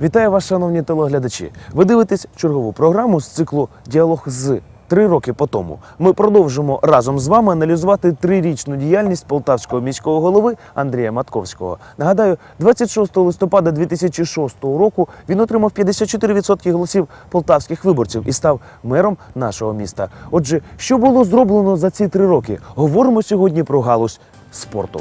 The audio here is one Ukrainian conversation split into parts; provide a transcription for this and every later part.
Вітаю вас, шановні телеглядачі. Ви дивитесь чергову програму з циклу Діалог з три роки по тому. Ми продовжимо разом з вами аналізувати трирічну діяльність полтавського міського голови Андрія Матковського. Нагадаю, 26 листопада 2006 року він отримав 54% голосів полтавських виборців і став мером нашого міста. Отже, що було зроблено за ці три роки? Говоримо сьогодні про галузь спорту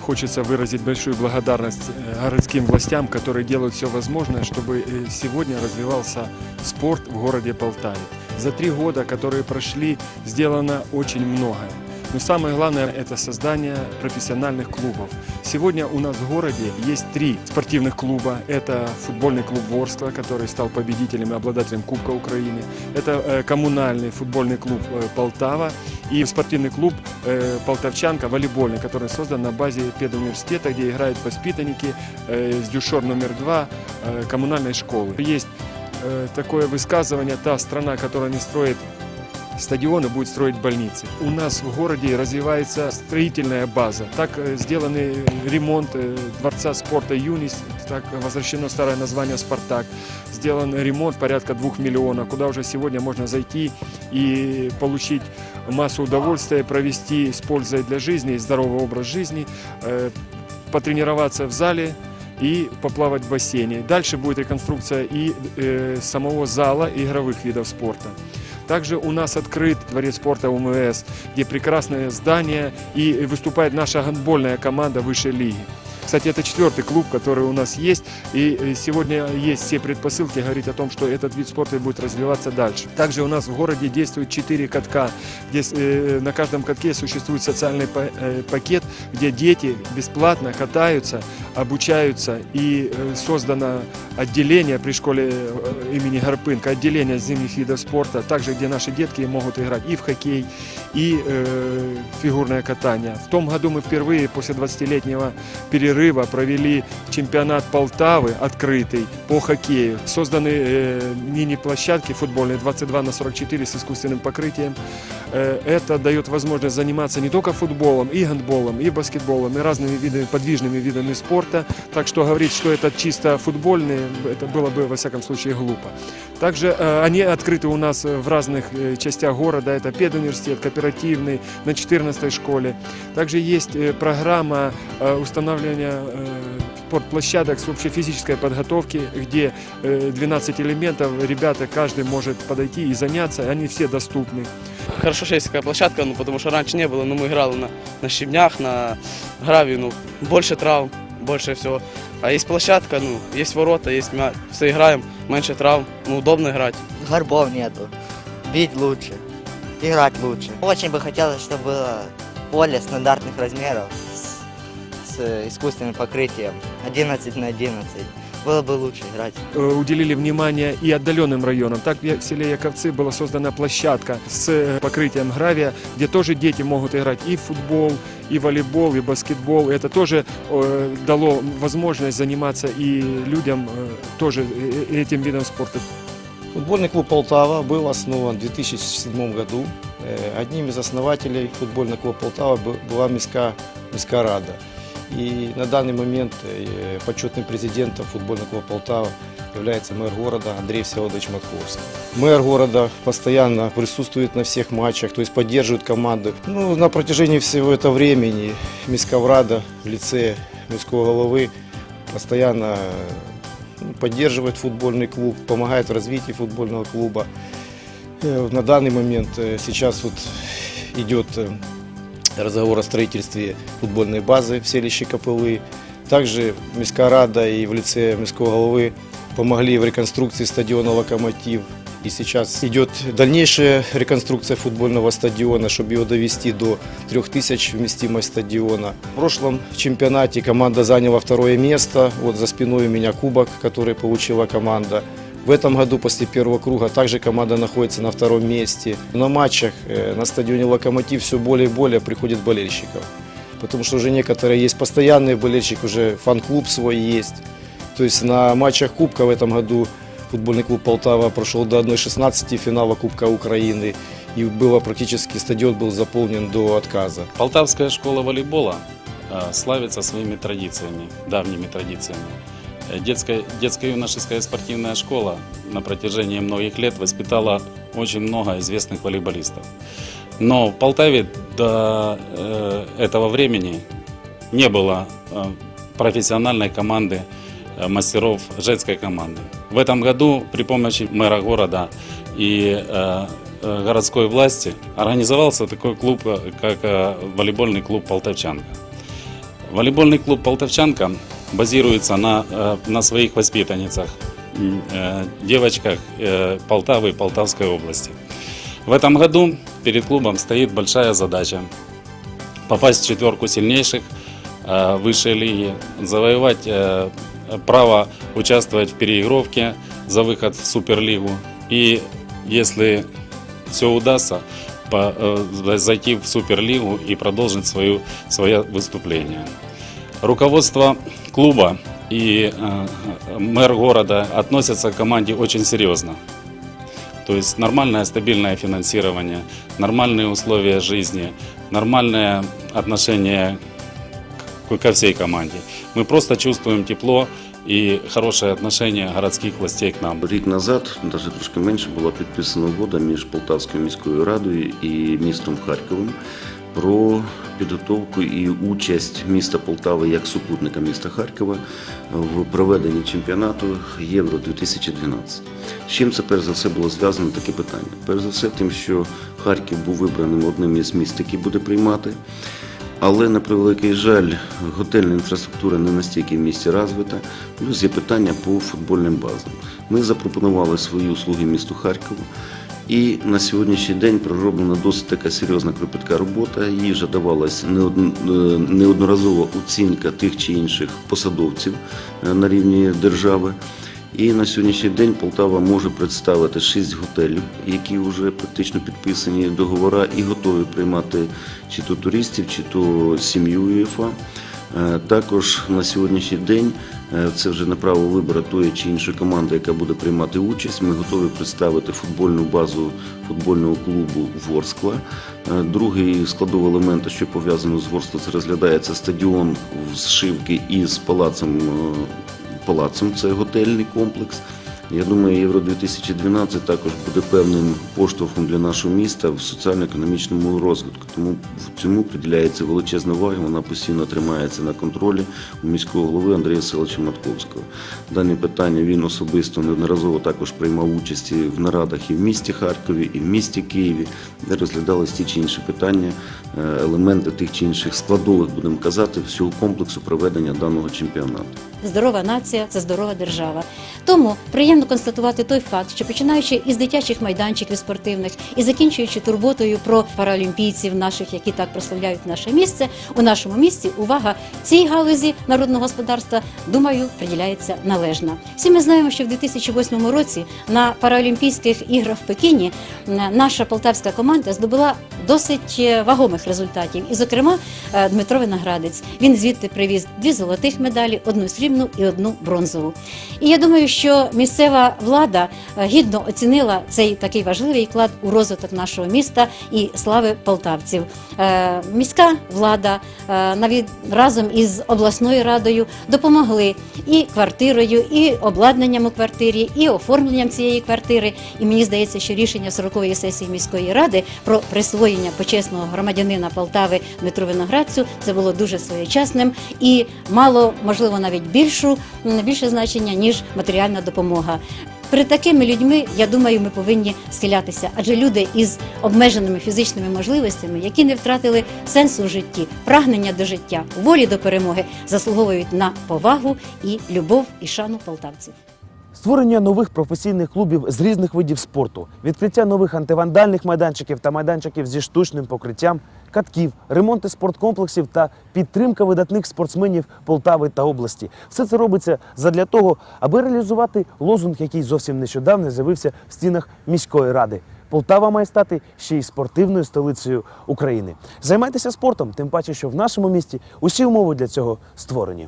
Хочется выразить большую благодарность э, городским властям, которые делают все возможное, чтобы э, сегодня развивался спорт в городе Полтаве. За три года, которые прошли, сделано очень многое. Но самое главное – это создание профессиональных клубов. Сегодня у нас в городе есть три спортивных клуба. Это футбольный клуб Ворскла, который стал победителем и обладателем Кубка Украины. Это э, коммунальный футбольный клуб э, Полтава и спортивный клуб э, Полтавчанка волейбольный, который создан на базе педуниверситета, где играют воспитанники э, с дюшор номер два э, коммунальной школы. Есть э, такое высказывание, та страна, которая не строит стадионы, будет строить больницы. У нас в городе развивается строительная база. Так э, сделанный ремонт э, Дворца спорта «Юнис», так возвращено старое название «Спартак». Сделан ремонт порядка двух миллионов, куда уже сегодня можно зайти и получить массу удовольствия, провести с пользой для жизни, здоровый образ жизни, э, потренироваться в зале, и поплавать в бассейне. Дальше будет реконструкция и э, самого зала и игровых видов спорта. Также у нас открыт дворец спорта УМС, где прекрасное здание и выступает наша гандбольная команда высшей лиги. Кстати, это четвертый клуб, который у нас есть, и э, сегодня есть все предпосылки говорить о том, что этот вид спорта будет развиваться дальше. Также у нас в городе действует четыре катка, где э, на каждом катке существует социальный э, пакет, где дети бесплатно катаются, обучаются, и э, создано отделение при школе э, имени Гарпынка, отделение зимних видов спорта, также где наши детки могут играть и в хоккей, и э, фигурное катание. В том году мы впервые после 20-летнего перерыва провели чемпионат Полтавы открытый по хоккею. Созданы э, мини-площадки футбольные 22 на 44 с искусственным покрытием. Э, это дает возможность заниматься не только футболом, и гандболом, и баскетболом, и разными видами, подвижными видами спорта. Так что говорить, что это чисто футбольные, это было бы во всяком случае глупо. Также э, они открыты у нас в разных э, частях города. Это педуниверситет, кооперативный, на 14 школе. Также есть э, программа э, установления э, спортплощадок с общей физической подготовки, где э, 12 элементов, ребята, каждый может подойти и заняться, они все доступны. Хорошо, что есть такая площадка, ну, потому что раньше не было, но мы играли на, на щебнях, на гравии, ну, больше травм, больше всего. А есть площадка, ну, есть ворота, есть мяч, все играем, меньше травм, ну, удобно играть. горбов нету. Бить лучше, играть лучше. Очень бы хотелось, чтобы было поле стандартных размеров с, с искусственным покрытием 11 на 11. Было бы лучше играть. Э, уделили внимание и отдаленным районам. Так в селе Яковцы была создана площадка с э, покрытием гравия, где тоже дети могут играть и в футбол, и волейбол, и баскетбол. Это тоже э, дало возможность заниматься и людям э, тоже э, этим видом спорта. Футбольный клуб «Полтава» был основан в 2007 году. Э, Одним из основателей футбольного клуба «Полтава» была Миска, Миска Рада. И на данный момент э, почетным президентом футбольного клуба «Полтава» является мэр города Андрей Всеволодович Матковский. Мэр города постоянно присутствует на всех матчах, то есть поддерживает команду. Ну, на протяжении всего этого времени Мисковрада в лице міського головы постоянно ну, поддерживает футбольный клуб, помогает в развитии футбольного клуба. Э, На данный момент э, сейчас вот идет э, разговор о строительстве футбольной базы в селище Копылы. Также Міська Рада и в лице міського головы помогли в реконструкции стадиона «Локомотив». И сейчас идет дальнейшая реконструкция футбольного стадиона, чтобы его довести до 3000 вместимость стадиона. В прошлом чемпионате команда заняла второе место. Вот за спиной у меня кубок, который получила команда. В этом году после первого круга также команда находится на втором месте. На матчах э, на стадионе «Локомотив» все более и более приходит болельщиков. Потому что уже некоторые есть постоянные болельщики, уже фан-клуб свой есть. То есть на матчах Кубка в этом году футбольный клуб Полтава прошел до 1-16 финала Кубка Украины. И было практически, стадион был заполнен до отказа. Полтавская школа волейбола э, славится своими традициями, давними традициями. Э, Детская, детско-юношеская спортивная школа на протяжении многих лет воспитала очень много известных волейболистов. Но в Полтаве до э, этого времени не было э, профессиональной команды э, мастеров женской команды. В этом году при помощи мэра города и городской власти организовался такой клуб, как волейбольный клуб «Полтавчанка». Волейбольный клуб «Полтавчанка» базируется на, э, на своих воспитанницах, э, девочках э, Полтавы и Полтавской области. В этом году перед клубом стоит большая задача попасть в четверку сильнейших высшей лиги, завоевать право участвовать в переигровке за выход в Суперлигу. И если все удастся, зайти в Суперлигу и продолжить свою, свое выступление. Руководство клуба и э, мэр города относятся к команде очень серьезно. То есть нормальное стабильное финансирование, нормальные условия жизни, нормальное отношение к- ко всей команде. Мы просто чувствуем тепло и хорошее отношение городских властей к нам. Рік назад, навіть трошки менше, була підписана угода між Полтавською міською радою і містом Харковим Про підготовку і участь міста Полтави як супутника міста Харкова в проведенні чемпіонату Євро 2012. З чим це перш за все було зв'язано таке питання? Перш за все, тим, що Харків був вибраним одним із міст, який буде приймати. Але на превеликий жаль, готельна інфраструктура не настільки в місті розвита. Плюс є питання по футбольним базам. Ми запропонували свої услуги місту Харкову. І на сьогоднішній день пророблена досить така серйозна кропітка робота. Їй вже давалась неодн- е, неодноразова оцінка тих чи інших посадовців е, на рівні держави. І на сьогоднішній день Полтава може представити шість готелів, які вже практично підписані договори і готові приймати чи то туристів, чи то сім'ю УЄФА. Е, Також на сьогоднішній день е, це вже на право вибору тої чи іншої команди, яка буде приймати участь. Ми готові представити футбольну базу футбольного клубу Ворскла. Е, Другий складовий елемент, що пов'язано з Ворскла, це розглядається стадіон з зшивки із палацем е, палацом, це готельний комплекс. Я думаю, Євро 2012 також буде певним поштовхом для нашого міста в соціально-економічному розвитку. Тому цьому приділяється величезна увага. Вона постійно тримається на контролі у міського голови Андрія Селича Матковського. Дані питання він особисто неодноразово також приймав участь в нарадах і в місті Харкові, і в місті Києві, де розглядались ті чи інші питання, е, елементи тих чи інших складових, будемо казати, всього комплексу проведення даного чемпіонату. Здорова нація це здорова держава. Тому приємно констатувати той факт, що починаючи із дитячих майданчиків спортивних і закінчуючи турботою про паралімпійців наших, які так прославляють наше місце, у нашому місті увага цій галузі народного господарства, думаю, приділяється належна. Всі ми знаємо, що в 2008 році на Паралімпійських іграх в Пекіні наша полтавська команда здобула досить е, вагомих результатів. І, зокрема, е, Дмитро Виноградець. Він звідти привіз дві золотих медалі, одну срібну і одну бронзову. І я думаю, що місцева влада е, гідно оцінила цей такий важливий вклад у розвиток нашого міста і слави полтавців. Е, Міська влада е, навіть разом із обласною радою допомогли і квартирою, і обладнанням у квартирі, і оформленням цієї квартири. І мені здається, що рішення 40-ї сесії міської ради про присвоєння почесного громадянина Полтави Дмитру Виноградцю це було дуже своєчасним і мало, можливо, навіть більшу більше значення ніж матеріальна допомога. Перед такими людьми, я думаю, ми повинні схилятися, адже люди із обмеженими фізичними можливостями, які не втратили сенсу в житті, прагнення до життя, волі до перемоги, заслуговують на повагу і любов і шану полтавців. Створення нових професійних клубів з різних видів спорту, відкриття нових антивандальних майданчиків та майданчиків зі штучним покриттям, катків, ремонти спорткомплексів та підтримка видатних спортсменів Полтави та області. Все це робиться задля того, аби реалізувати лозунг, який зовсім нещодавно з'явився в стінах міської ради. Полтава має стати ще й спортивною столицею України. Займайтеся спортом, тим паче, що в нашому місті усі умови для цього створені.